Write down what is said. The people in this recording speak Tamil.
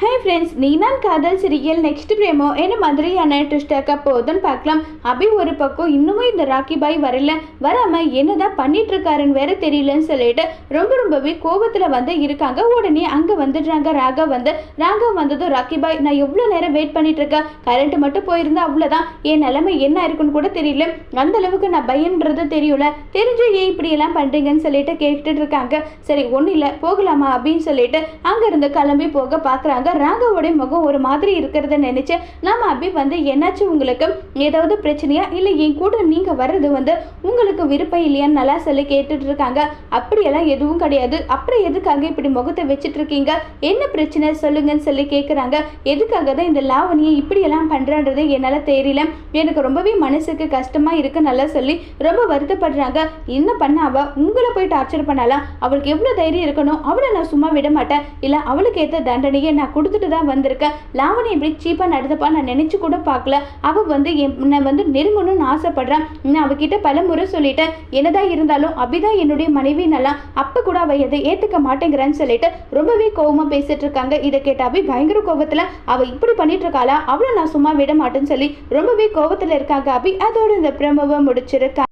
ஹே ஃப்ரெண்ட்ஸ் நீதான் காதல் சிரியல் நெக்ஸ்ட் பிரேமோ என்ன மாதிரியான ட்விஸ்ட் போதுன்னு போகுதுன்னு பார்க்கலாம் அபி ஒரு பக்கம் இன்னுமே இந்த ராக்கி பாய் வரல வராம என்னதான் பண்ணிட்டு இருக்காருன்னு வேற தெரியலன்னு சொல்லிட்டு ரொம்ப ரொம்பவே கோபத்தில் வந்து இருக்காங்க உடனே அங்கே வந்துடுறாங்க ராகவ் வந்து ராகவ் வந்ததும் ராக்கி பாய் நான் எவ்வளோ நேரம் வெயிட் பண்ணிட்டு இருக்கேன் கரண்ட் மட்டும் போயிருந்தா அவ்வளோதான் என் நிலைமை என்ன இருக்குன்னு கூட தெரியல அந்த அளவுக்கு நான் பயன்றது தெரியல தெரிஞ்சு ஏன் இப்படி எல்லாம் சொல்லிட்டு கேட்டுட்டு இருக்காங்க சரி ஒன்றும் இல்லை போகலாமா அப்படின்னு சொல்லிட்டு அங்கேருந்து கிளம்பி போக பார்க்குறாங்க ராகாவோடைய முகம் ஒரு மாதிரி இருக்கிறத நினைச்சு நாம அபி வந்து என்னாச்சு உங்களுக்கு? ஏதாவது பிரச்சனையா? இல்லை என் கூட நீங்க வர்றது வந்து உங்களுக்கு விருப்பம் இல்லையான்னு நல்லா சொல்லி கேட்டுட்டு இருக்காங்க. அப்படியெல்லாம் எதுவும் கிடையாது. அப்புறம் எதுக்காக இப்படி முகத்தை வச்சுட்டு இருக்கீங்க? என்ன பிரச்சனை? சொல்லுங்கன்னு சொல்லி கேட்குறாங்க எதுக்காக தான் இந்த லாவணியை இப்படியெல்லாம் பண்ணுறன்றது என்னால் தெரியல. எனக்கு ரொம்பவே மனசுக்கு கஷ்டமா இருக்கு நல்லா சொல்லி. ரொம்ப வருத்தப்படுறாங்க. என்ன பண்ண அவள் உங்களை போய் டார்ச்சர் பண்ணலாம் அவளுக்கு எவ்வளோ தைரியம் இருக்கணும்? அவளை நான் சும்மா விட மாட்டேன். இல்லை அவளுக்கு ஏற்ற தண்டனையை நான் கொடுத்துட்டு தான் வந்திருக்கேன் லாவணி இப்படி சீப்பாக நடந்தப்பா நான் நினச்சி கூட பார்க்கல. அவள் வந்து என்னை வந்து நெருங்கணும்னு ஆசைப்படுறான். நான் அவகிட்ட பல முறை சொல்லிட்டேன். என்னதான் இருந்தாலும் அபிதான் என்னுடைய மனைவி நல்லா அப்போ கூட அவள் எதை ஏற்றுக்க மாட்டேங்கிறான்னு சொல்லிட்டு ரொம்பவே கோபமாக பேசிட்டு இருக்காங்க. இதை கேட்ட அபி பயங்கர கோவத்தில் அவள் இப்படி பண்ணிட்டு இருக்காளா? அவளை நான் சும்மா விட மாட்டேன்னு சொல்லி ரொம்பவே கோவத்தில் இருக்காங்க அபி. அதோட இந்த பிரமவை முடிச்சிருக்கா